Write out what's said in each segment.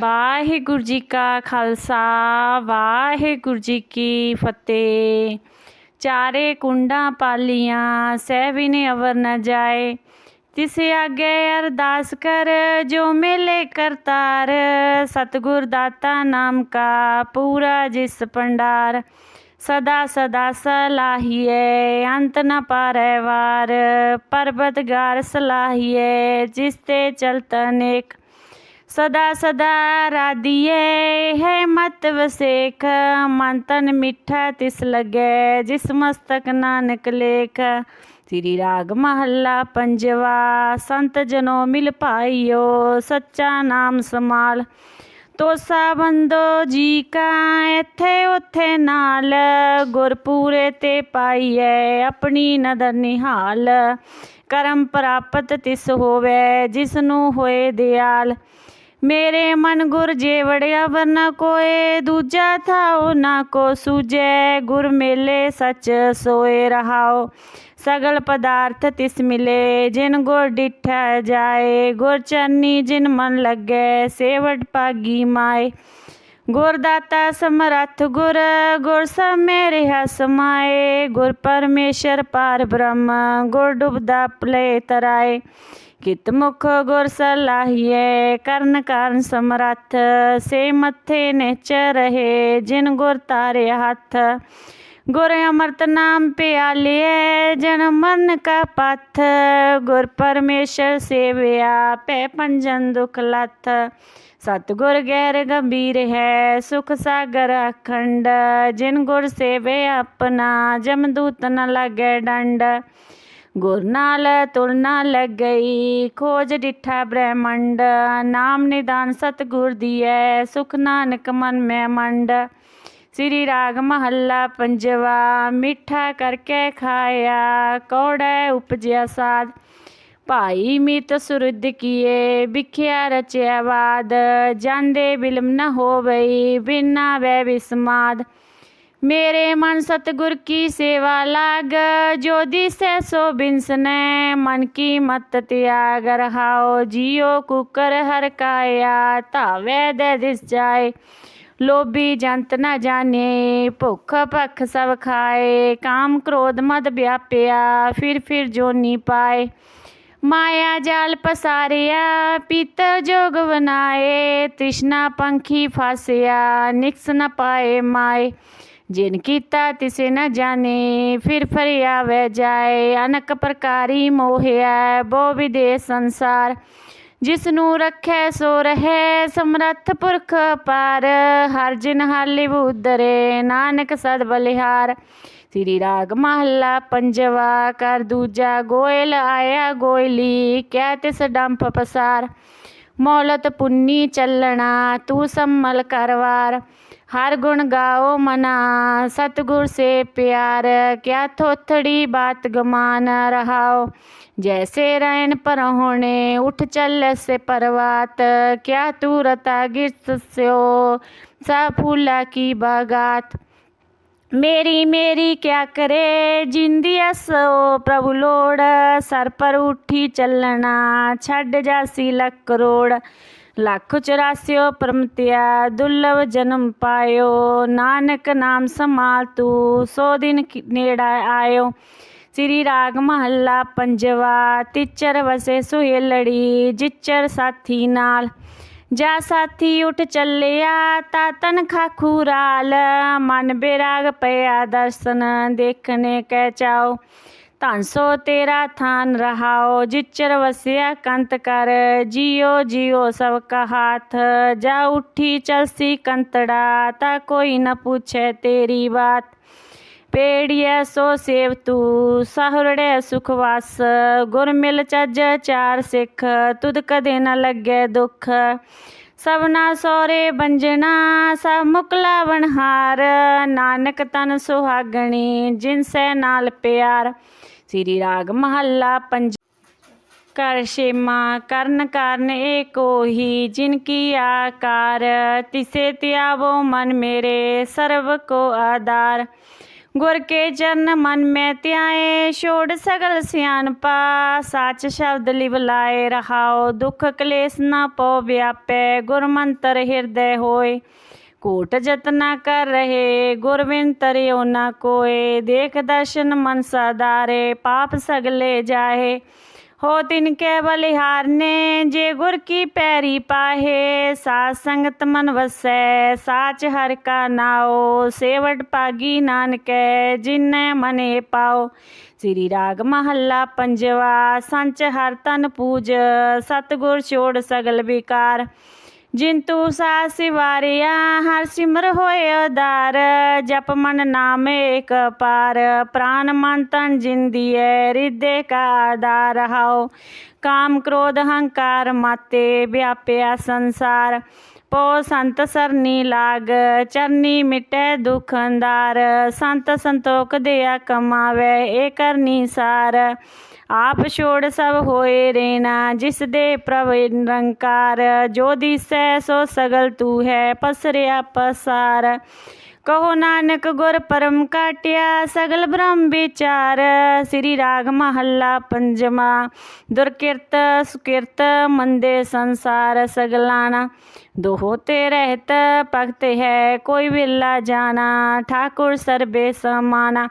ਵਾਹਿਗੁਰੂ ਜੀ ਕਾ ਖਾਲਸਾ, ਵਾਹਿਗੁਰੂ ਜੀ ਕੀ ਫਤਿਹ। ਚਾਰੇ ਕੁੰਡਾਂ ਪਾਲੀਆਂ, ਸਹਿਬਿਨ ਅਵਰ ਨ ਜਾਏ। ਤਿਸ ਆਗੇ ਅਰਦਾਸ ਕਰ, ਜੋ ਮੇਲੇ ਕਰਤਾਰ ਸਤਿਗੁਰ ਦਾਤਾ ਨਾਮ ਕਾ ਪੂਰਾ ਜਿਸ ਪੰਡਾਰ ਸਦਾ ਸਦਾ ਸਲਾਹੀਏ ਅੰਤ ਨ ਪਾਰੈ ਵਾਰ। ਪਰਬਤ ਗਾਰ ਸਲਾਹੀਏ ਜਿਸ ਤੇ ਚਲਤ ਅਨੇਕ। ਸਦਾ ਸਦਾ ਰਾਧੀਏ ਹੈ ਮਤ ਵਸੇਖ, ਮਨ ਤਨ ਮਿੱਠਾ ਤਿਸ ਲਗੇ, ਜਿਸ ਮਸਤਕ ਨਾਨਕ ਲੇਖ। ਸ੍ਰੀ ਰਾਗ ਮਹੱਲਾ ਪੰਜਵਾ, ਸੰਤ ਜਨੋ ਮਿਲ ਭਾਈਓ ਸੱਚਾ ਨਾਮ ਸਮਾਲ। ਤੋਸਾ ਬੰਦੋ ਜੀ ਕਾ ਇੱਥੇ ਉੱਥੇ ਨਾਲ। ਗੁਰਪੂਰੇ ਤੇ ਪਾਈਐ, ਆਪਣੀ ਨਦਰ ਨਿਹਾਲ। ਕਰਮ ਪ੍ਰਾਪਤ ਤਿਸ ਹੋਵੇ ਜਿਸ ਨੂੰ ਹੋਏ ਦਿਆਲ। ਮੇਰੇ ਮਨ ਗੁਰ ਜੇ ਵੜਿਆ ਵਰਨਾ ਕੋਏ, ਦੂਜਾ ਥਾਉ ਨਾ ਕੋ ਸੂਜੈ ਗੁਰ ਮੇਲੇ ਸਚ ਸੋਏ ਰਹਾਓ ਸਗਲ ਪਦਾਰਥ ਤਿਸ ਮਿਲੇ, ਜਿਨ ਗੁਰ ਡਿਠਾ ਜਾਏ। ਗੁਰ ਚਰਨੀ ਜਿਨ ਮਨ ਲੱਗੇ ਸੇਵਟ ਪਾਗੀ ਮਾਏ। ਗੁਰ ਦਾਤਾ ਸਮਰੱਥ ਗੁਰ ਗੁਰ ਸਮੇ ਰਿਹਾ ਸਮਾਏ। ਗੁਰ ਪਰਮੇਸ਼ਰ ਪਾਰ ਬ੍ਰਹਮ, ਗੁਰ ਡੁਬਦਾ ਪਲੇ ਤਰਾਏ। ਕਿਤ ਮੁਖ ਗੁਰ ਸਲਾਹੀਏ ਕਰਨ ਕਾਰਨ ਸਮਰੱਥ, ਸੇ ਮੱਥੇ ਨਿਚ ਰਹੇ ਜਿਨ ਗੁਰ ਤਾਰੇ ਹੱਥ। ਗੁਰ ਅਮਰਤ ਨਾਮ ਪਿਆਲਿਏ ਜਨ ਮਨ ਕਾ ਪਥ। ਗੁਰ ਪਰਮੇਸ਼ਰ ਸੇਵਿਆ, ਪੈ ਪੰਜਨ ਦੁਖ ਲੱਥ। ਸਤਿਗੁਰ ਗੈਰ ਗੰਭੀਰ ਹੈ, ਸੁਖ ਸਾਗਰ ਅਖੰਡ। ਜਿਨ ਗੁਰ ਸੇਵੇ ਆਪਣਾ ਜਮਦੂਤ ਨ ਲਾਗੇ ਡੰਡ। ਗੁਰ ਨਾਲ ਤੁਲਨਾ ਲੱਗ ਗਈ ਖੋਜ ਡਿਠਾ ਬ੍ਰਹਮੰਡ, ਨਾਮ ਨਿਦਾਨ ਸਤਿਗੁਰ ਦੀਐ, ਸੁਖ ਨਾਨਕ ਮਨ ਮੈਂ ਮੰਡ। ਸ੍ਰੀ ਰਾਗ ਮਹੱਲਾ ਪੰਜਵਾ, ਮਿੱਠਾ ਕਰਕੇ ਖਾਇਆ, ਕੌੜਾ ਉਪਜਿਆ ਸਾਧ। ਭਾਈ ਮਿਤ ਸੁਰਦ ਕੀਏ, ਵਿਖਿਆ ਰਚਿਆ ਬਾਦ ਜਾਂਦੇ ਬਿਲਮ ਨ ਹੋਵਈ, ਬਿਨਾ ਵੈ ਵਿਸਮਾਦ ਮੇਰੇ ਮਨ ਸਤਗੁਰ ਕੀ ਸੇਵਾ ਲਾਗ, ਜੋ ਦਿਸੈ ਸੋ ਬਿਨਸਨੈ ਮਨ ਕੀ ਮਤ ਤਿਆਗ ਰਹਾਓ ਜਿਉ ਕੁਕਰ ਹਰ ਕਾਇਆ, ਧਾਵੈ ਦੇ ਦਿਸ ਜਾਏ। ਲੋਭੀ ਜੰਤ ਨਾ ਜਾਣੇ, ਭੁੱਖ ਭਖ ਸਭ ਖਾਏ। ਕਾਮ ਕ੍ਰੋਧ ਮਦ ਵਿਆਪਿਆ, ਫਿਰ ਫਿਰ ਜੋਨੀ ਪਾਏ। ਮਾਇਆ ਜਾਲ ਪਸਾਰਿਆ, ਪੀਤ ਜੋਗ ਬਨਾਏ। ਤ੍ਰਿਸ਼ਨਾ ਪੰਖੀ ਫਾਸਿਆ, ਨਿਕਸ ਨ ਪਾਏ ਮਾਏ। ਜਿਨ ਕੀਤਾ ਤਿਸੇ ਨ ਜਾਣੇ, ਫਿਰ ਫਰਿਆਵੇ ਜਾਏ, ਅਨਕ ਪ੍ਰਕਾਰੀ ਮੋਹਿਆ ਬੋ ਵਿਦੇ ਸੰਸਾਰ। ਜਿਸ ਨੂੰ ਰੱਖੈ ਸੋ ਰਹੈ, ਸਮਰੱਥ ਪੁਰਖ ਪਾਰ ਹਰ ਜਿਨ ਹਾਲੀ ਬੁਦਰੇ ਨਾਨਕ ਸਦ ਬਲਿਹਾਰ। ਸ੍ਰੀ ਰਾਗ ਮਹੱਲਾ ਪੰਜਵਾ, ਕਰ ਦੂਜਾ ਗੋਇਲ, ਆਇਆ ਗੋਇਲੀ ਕਹਿ ਤਿਸ ਡੰਪ ਪਸਾਰ। ਮੌਲਤ ਪੁੰਨੀ ਚੱਲਣਾ, ਤੂੰ ਸੰਮਲ ਕਰਵਾਰ। ਹਰ ਗੁਣ ਗਾਓ ਮਨਾ, ਸਤਗੁਰ ਸੇ ਪਿਆਰ, ਕਿਆ ਥੋਥੜੀ ਬਾਤ ਗਮਾਨ ਰਹਾਓ। ਜੈਸੇ ਰੈਣ ਪਰਹੁਣੇ, ਉਠ ਚੱਲ ਸੇ ਪਰਵਾਤ, ਕਿਆ ਤੂ ਰਤਾ ਗਿਰਸ ਸਿਓ, ਸਾ ਫੂਲਾ ਕੀ ਬਾਗਾਤ। ਮੇਰੀ ਮੇਰੀ ਕਿਆ ਕਰੇ, ਜਿੰਦੀ ਅਸੋ ਪ੍ਰਭੂ ਲੋੜ, ਸਰ ਪਰ ਉਠੀ ਚੱਲਣਾ, ਛੱਡ ਜਾਸੀ ਲੱਖ ਕਰੋੜ ਲੱਖ ਚੁਰਾਸਿਓ ਪਰਮਤਿਆ ਦੁਰਲਭ ਜਨਮ ਪਾਇਓ। ਨਾਨਕ ਨਾਮ ਸਮਾਲ ਤੂ ਸੋ ਦਿਨ ਨੇੜਾ ਆਇਓ। ਸ੍ਰੀ ਰਾਗ ਮਹੱਲਾ ਪੰਜਵਾ, ਤਿਚਰ ਵਸੇ ਸੁਹੇਲੜੀ, ਜਿਚਰ ਸਾਥੀ ਨਾਲ। ਜਾ ਸਾਥੀ ਉਠ ਚੱਲਿਆ, ਤਾ ਤਨ ਖਾਖੂ ਰਾਲ ਮਨ ਬੇਰਾਗ ਪਿਆ ਦਰਸ਼ਨ, ਦੇਖਣੇ ਕਹਿ ਚਾਓ। ਧਨ ਤੇਰਾ ਥਾਨ ਰਹਾਓ, ਜਿਚਰ ਵਸਿਆ ਕੰਤ ਕਰ। ਜਿਉ ਜਿਉ ਸਭ ਕਾ ਹਾਥ, ਜਾ ਉਠੀ ਚਲਸੀ ਕੰਤੜਾ, ਤਾ ਕੋਈ ਨ ਪੁੱਛੇ ਤੇਰੀ ਬਾਤ। ਪੇੜੀਐ ਸੋ ਸੇਵ ਤੂ, ਸਹੁਰੜੇ ਸੁਖ ਵਸ। ਗੁਰ ਮਿਲ ਚੱਜ ਚਾਰ ਸਿੱਖ, ਤੁਧ ਕਦੇ ਨ ਲੱਗੇ ਦੁਖ। ਸਭਨਾ ਸੋਰੇ ਬੰਜਣਾ, ਸਭ ਮੁਕਲਾ ਬਣਹਾਰ ਨਾਨਕ ਤਨ ਸੁਹਾਗਣੀ ਜਿਨਸੈ ਨਾਲ ਪਿਆਰ। ਸ੍ਰੀ ਰਾਗ ਮਹੱਲਾ ਪੰਜ ਕਰ ਛੇਮਾ, ਕਰਨ ਕਾਰਨ ਏਕੋ ਹੀ ਜਿਨ ਕੀ ਆਕਾਰ, ਤਿਸੇ ਤਿਆਵੋ ਮਨ ਮੇਰੇ, ਸਰਬ ਕੋ ਆਧਾਰ। ਗੁਰ ਕੇ ਚਰਨ ਮਨ ਮੈਂ ਧਿਆਏ, ਛੋੜ ਸਗਲ ਸਿਆਣਪਾ ਸਾਚ ਸ਼ਬਦ ਲਿਵ ਲਾਏ ਰਹਾਓ, ਦੁਖ ਕਲੇਸ਼ ਨਾ ਪੋ ਵਿਆਪੈ ਗੁਰ ਮੰਤਰ ਹਿਰਦੈ ਹੋਏ। ਕੋਟ ਜਤਨਾ ਕਰ ਰਹੇ ਗੁਰਵਿਨ ਤਰਿਓ ਨਾ ਕੋਏ, ਦੇਖ ਦਰਸ਼ਨ ਮਨ ਸਦਾਰੇ, ਪਾਪ ਸਗਲੇ ਜਾਹੇ। ਹੋ ਤਿਨ ਕੇ ਬਲਿਹਾਰਨੇ ਜੇ ਗੁਰ ਕੀ ਪੈਰੀ ਪਾਹੇ, ਸਾਧ ਸੰਗਤ ਮਨ ਵਸੈ, ਸਾਚ ਹਰ ਕਾ ਨਾਓ ਸੇਵਟ ਪਾਗੀ ਨਾਨਕੈ, ਜਿਨੈ ਮਨੇ ਪਾਓ ਸ੍ਰੀ ਰਾਗ ਮਹੱਲਾ ਪੰਜਵਾ, ਸੰਚ ਹਰ ਤਨ ਪੂਜ, ਸਤਗੁਰ ਛੋੜ ਸਗਲ ਵਿਕਾਰ। ਜਿੰਤੂ ਸਾ ਸਿਵਾਰਿਆ ਹਰ ਸਿਮਰ ਹੋਏ ਉਦਾਰ, ਜਪ ਮਨ ਨਾਮ ਏਕ ਪਾਰ, ਪ੍ਰਾਨ ਮਨ ਤਨ ਜਿੰਦੀਐ ਰਿਦੇ ਕਾ ਆਧਾਰ ਹਾਉ। ਕਾਮ ਕ੍ਰੋਧ ਹੰਕਾਰ ਮਾਤੇ, ਵਿਆਪਿਆ ਸੰਸਾਰ। ਪੋ ਸੰਤ ਸਰਨੀ ਲਾਗ, ਚਰਨੀ ਮਿਟੈ ਦੁਖ ਅੰਦਾਰ ਸੰਤ ਸੰਤੋਖ ਦਿਆ ਕਮਾਵੇ, ਏ ਕਰਨੀ ਸਾਰ। ਆਪ ਛੋੜ ਸਭ ਹੋਏ ਰੇਨਾ ਜਿਸ ਦੇ ਪ੍ਰਭ ਨਿਰੰਕਾਰ, ਜੋ ਦਿਸੈ ਸੋ ਸਗਲ ਤੂ ਹੈ, ਪਸਰਿਆ ਪਸਾਰ। ਕਹੋ ਨਾਨਕ ਗੁਰ ਪਰਮ ਕਾਟਿਆ, ਸਗਲ ਬ੍ਰਹਮ ਵਿਚਾਰ। ਸ੍ਰੀ ਰਾਗ ਮਹੱਲਾ ਪੰਜਵਾ ਦੁਰਕਿਰਤ ਸੁਕਿਰਤ ਮੰਦੇ ਸੰਸਾਰ ਸਗਲਾਣਾ। ਦੋਹੋ ਤੇ ਰਹਿਤ ਭਗਤ ਹੈ, ਕੋਈ ਵਿਲਾ ਜਾਣਾ, ਠਾਕੁਰ ਸਰਬੇ ਸਮਾਨਾ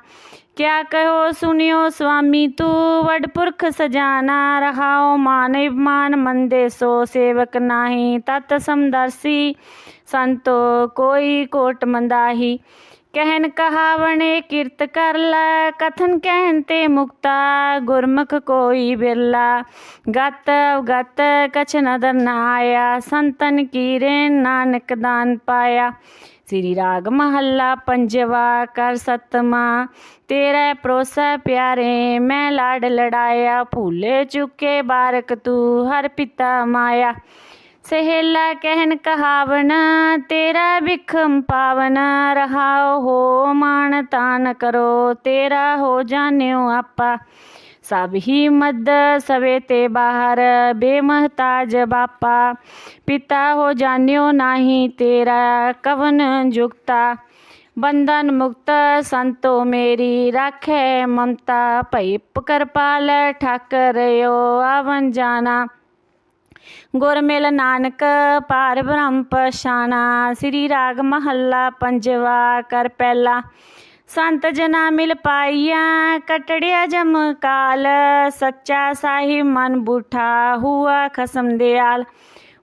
ਕਿਆ ਕਹੋ ਸੁਨਿਓ ਸੁਆਮੀ ਤੂੰ ਵਡ ਪੁਰਖ ਸਜਾਨਾ ਰਹਾਓ ਮਾਨ ਮਾਨ ਮੰਦੇ ਸੋ ਸੇਵਕ ਨਾਹੀ, ਤਤ ਸਮਦਰਸੀ ਸੰਤੋ ਕੋਈ ਕੋਟ ਮੰਦਾਹੀ। ਕਹਿਨ ਕਹਾਵਣੇ ਕਿਰਤ ਕਰ ਲੈ, ਕਥਨ ਕਹਿਨ ਤੇ ਮੁਕਤਾ, ਗੁਰਮੁਖ ਕੋਈ ਬਿਰਲਾ। ਗਤ ਗਤ ਕਛ ਨਦਰ ਨਾ ਆਇਆ ਸੰਤਨ ਕੀਰੇ ਨਾਨਕ ਦਾਨ ਪਾਇਆ। ਸ੍ਰੀ ਰਾਗ ਮਹੱਲਾ ਪੰਜਵਾ, ਕਰ ਸਤਮਾ ਤੇਰੇ ਪਰੋਸਾ ਪਿਆਰੇ, ਮੈਂ ਲਾਡ ਲੜਾਇਆ, ਭੂਲੇ ਚੁੱਕੇ ਬਾਰਕ ਤੂੰ, ਹਰ ਪਿਤਾ ਮਾਇਆ। ਸਹੇਲਾ ਕਹਿਨ ਕਹਾਵਨ ਤੇਰਾ ਵਿਖਮ ਪਾਵਨ ਰਹਾਓ ਹੋ ਮਾਨ ਤਾਨ ਕਰੋ ਤੇਰਾ ਹੋ ਜਾਣਿਓ ਆਪਾ ਸਭ ਹੀ ਮਦ ਸਵੇ ਤੇ ਬਾਹਰ ਬੇਮਹਤਾਜ ਬਾਪਾ ਪਿਤਾ ਹੋ ਜਾਣਿਓ ਨਹੀਂ ਤੇਰਾ ਕਵਨ ਜੁਗਤਾ ਬੰਧਨ ਮੁਕਤ ਸੰਤੋ ਮੇਰੀ ਰਾਖੇ ਮਮਤਾ ਭਈ ਕਿਰਪਾਲ ਠਾਕਰਿਓ ਆਵਨ ਜਾਣਾ ਗੁਰ ਮਿਲ ਨਾਨਕ ਪਾਰ ਬ੍ਰਹਮ ਪਛਾਣਾ ਸ੍ਰੀ ਰਾਗ ਮਹੱਲਾ ਪੰਜਵਾ, ਕਰ ਪਹਿਲਾ। ਸੰਤ ਜਨਾ ਮਿਲ ਪਾਈਆ ਕਟੜਿਆ ਜਮ ਕਾਲ। ਸੱਚਾ ਸਾਹਿਬ ਮਨ ਬੂਠਾ, ਹੁਆ ਖਸਮ ਦਿਆਲ।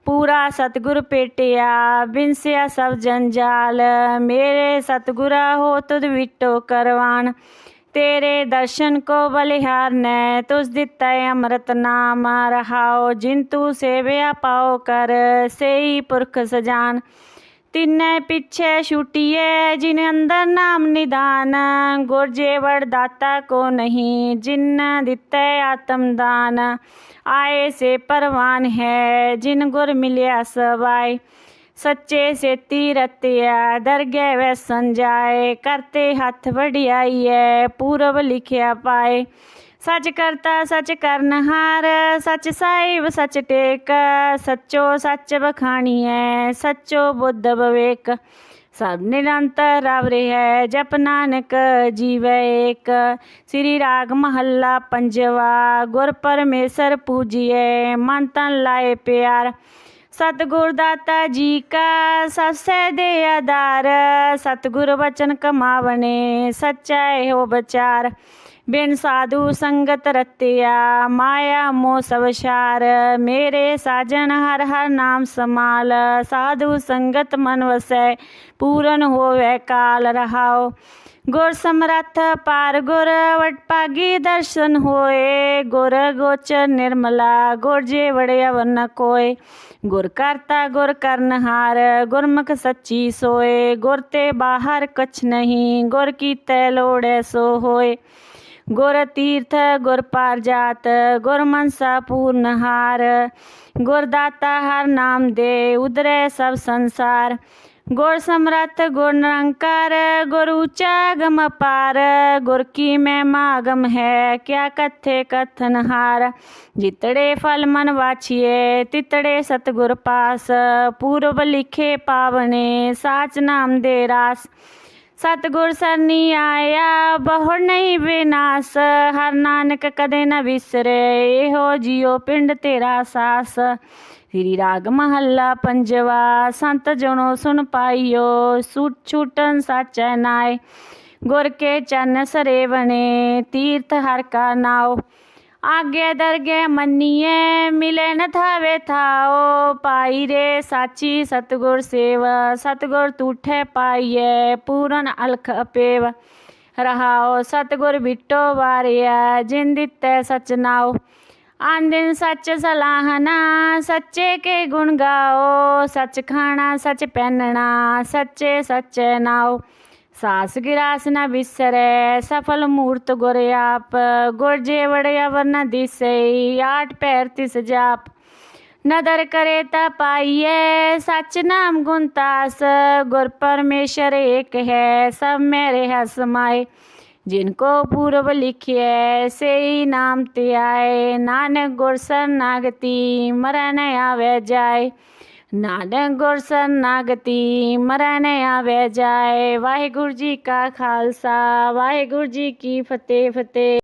ਪੂਰਾ ਸਤਗੁਰ ਪੇਟਿਆ, ਬਿਨਸਿਆ ਸਭ ਜੰਜਾਲ। ਮੇਰੇ ਸਤਗੁਰਾ ਹੋ ਤੁਧ ਵਿਟੋ ਕਰਵਾਣ। ਤੇਰੇ ਦਰਸ਼ਨ ਕੋ ਬਲਿਹਾਰ ਨੇ, ਤੁਸ ਦਿੱਤਾ ਅੰਮ੍ਰਿਤ ਨਾਮ, ਰਹਾਓ ਜਿਨ ਤੂ ਸੇਵਿਆ ਪਾਓ ਕਰ, ਸੇਈ ਪੁਰਖ ਸਜਾਨ। ਤਿੰਨੇ ਪਿੱਛੇ ਛੁਟਿਏ ਜਿਨ ਅੰਦਰ ਨਾਮ ਨਿਦਾਨ, ਗੁਰ ਜੇਵੜ ਦਾਤਾ ਕੋ ਨਹੀਂ, ਜਿਨ ਦਿੱਤੇ ਆਤਮ ਦਾਨ। ਆਏ ਸੇ ਪਰਵਾਨ ਹੈ, ਜਿਨ ਗੁਰ ਮਿਲਿਆ ਸਵਾਈ ਸੱਚੇ ਸੇਤੀ ਰਤਿਆ, ਦਰਗਹਿ ਵੈਸਨ ਜਾਏ ਕਰਤੇ ਹੱਥ ਵਡਿਆਈਐ, ਪੂਰਬ ਲਿਖਿਆ ਪਾਏ। ਸੱਚ ਕਰਤਾ, ਸੱਚ ਕਰਨਹਾਰ ਸੱਚ ਸਾਹਿਬ ਸੱਚ ਟੇਕ, ਸੱਚੋ ਸੱਚ ਬਖਾਣੀਐ ਸੱਚੋ ਬੁੱਧ ਬਵੇਕ। ਸਭ ਨਿਰੰਤਰ ਰਵ ਹੈ, ਜਪ ਨਾਨਕ ਜੀਵੈ ਏਕ। ਸ੍ਰੀ ਰਾਗ ਮਹੱਲਾ ਪੰਜਵਾ, ਗੁਰ ਪਰਮੇਸ਼ਰ ਪੂਜੀਏ ਮਨ ਤਨ ਲਾਏ ਪਿਆਰ। ਸਤਿਗੁਰ ਦਾਤਾ ਜੀ ਕਾ ਸਸੇ ਦੇ ਆਧਾਰ, ਸਤਿਗੁਰ ਬਚਨ ਕਮਾਵਣੇ ਸੱਚਾ ਇਹੋ ਵਿਚਾਰ। ਬਿਨ ਸਾਧੂ ਸੰਗਤ ਰਤਿਆ, ਮਾਇਆ ਮੋਹ ਸਭ ਮੇਰੇ ਸਾਜਣ ਹਰ ਹਰ ਨਾਮ ਸਮਾਲ, ਸਾਧੂ ਸੰਗਤ ਮਨ ਵਸੈ, ਪੂਰਨ ਹੋਵੇ ਕਾਲ ਰਹਾਓ ਗੁਰ ਸਮਰੱਥ ਪਾਰ ਗੁਰ ਵਟ ਦਰਸ਼ਨ ਹੋਏ। ਗੁਰ ਗੋਚਰ ਨਿਰਮਲਾ, ਗੁਰ ਜੇ ਵੜਿਆ ਕੋਏ। ਗੁਰ ਕਰਤਾ ਗੁਰ ਕਰਨਹਾਰ ਗੁਰਮੁਖ ਸੱਚੀ ਸੋਏ। ਗੁਰ ਤੇ ਬਾਹਰ ਕਛ ਨਹੀਂ, ਗੁਰ ਕੀਤੇ ਲੋੜੈ ਸੋ ਹੋਏ। ਗੁਰ ਤੀਰਥ, ਗੁਰ ਪਾਰ ਜਾਤ ਗੁਰ ਮਨਸਾ ਪੂਰਨਹਾਰ ਗੁਰ ਦਾਤਾ ਹਰ ਨਾਮ ਦੇ ਉਦਰੇ ਸਭ ਸੰਸਾਰ। ਗੁਰ ਸਮਰੱਥ, ਗੁਰ ਨਿਰੰਕਾਰ, ਗੁਰ ਉੱਚਾ ਗਮ ਪਾਰ, ਗੁਰ ਕੀ ਮਹਿਮਾ ਅਗਮ ਹੈ, ਕਿਆ ਕਥੇ ਕਥਨ ਹਾਰ। ਜਿਤੜੇ ਫਲ ਮਨ ਵਾਛੀਏ, ਤਿਤੜੇ ਸਤਗੁਰ ਪਾਸ। ਪੂਰਬ ਲਿਖੇ ਪਾਵਨੇ, ਸਾਚ ਨਾਮ ਦੇ ਰਾਸ। ਸਤਿਗੁਰ ਸਰਨੀ ਆਇਆ ਬਹੁ ਨਹੀਂ ਵਿਨਾਸ਼। ਹਰ ਨਾਨਕ ਕਦੇ ਨਾ ਵਿਸਰੇ, ਇਹੋ ਜਿਉ ਪਿੰਡ ਤੇਰਾ ਸਾਸ। ਸ੍ਰੀ ਰਾਗ ਮਹੱਲਾ ਪੰਜਵਾ, ਸੰਤ ਜਨੋ ਸੁਣ ਪਾਈਓ, ਸੂਟ ਛੂਟਨ ਸਾਚੈ ਨਾਏ, ਗੁਰ ਕੇ ਚਰਨ ਸਰੇਵਣੇ, ਤੀਰਥ ਹਰ ਕਾ ਨਾਉ ਆਗੇ ਦਰਗੇ ਮੰਨੀਏ ਮਿਲੇ ਨ ਥਾਵੇ ਥਾਓ, ਪਾਈ ਰੇ ਸਾਚੀ ਸਤਗੁਰ ਸੇਵ, ਸਤਗੁਰ ਤੂਠੇ ਪਾਈਏ ਪੂਰਨ ਅਲਖ ਅਪੇਵ। ਰਹਾਓ ਸਤਗੁਰ ਬਿਟੋ ਵਾਰਿਆ, ਜਿਨ ਦਿੱਤੇ ਸਚ ਨਾਉ ਆਂਦਿਨ ਸੱਚ ਸਲਾਹਨਾ ਸੱਚੇ ਕੇ ਗੁਣ ਗਾਓ, ਸੱਚ ਖਾਣਾ, ਸੱਚ ਪਹਿਨਣਾ, ਸੱਚੇ ਸੱਚੇ ਨਾਓ। ਸਾਸ ਗਿਰਾਸ ਨਾ ਵਿਸਰੈ, ਸਫਲ ਮੂਰਤ ਗੁਰ ਆਪ। ਗੁਰ ਜੇ ਵੜਿਆ ਵਰਨਾ ਦਿਸਈ ਆਠ ਪੈਰ ਤਿਸ ਜਾਪ। ਨਦਰ ਕਰੇ ਤਾ ਪਾਈਐ, ਸਚ ਨਾਮ ਗੁਣ ਤਾਸ। ਗੁਰ ਪਰਮੇਸ਼ਰ ਏਕ ਹੈ, ਸਭ ਮੇਰੇ ਹੈ ਸਮਾਏ ਜਿਨ ਕੋ ਪੂਰਬ ਲਿਖਿਐ ਸੇਈ ਨਾਮ ਤੇ ਆਏ ਨਾਨਕ ਗੁਰ ਸਰਨਾਗਤੀ ਮਰੈ ਨ ਆਵੇ ਜਾਏ ਨਾਨਕ ਗੁਰ ਸਰਨਾਗਤੀ ਮਰੈ ਨ ਆਵੇ ਜਾਏ ਵਾਹਿਗੁਰੂ ਜੀ ਕਾ ਖਾਲਸਾ ਵਾਹਿਗੁਰੂ ਜੀ ਕੀ ਫਤਿਹ ਫਤਿਹ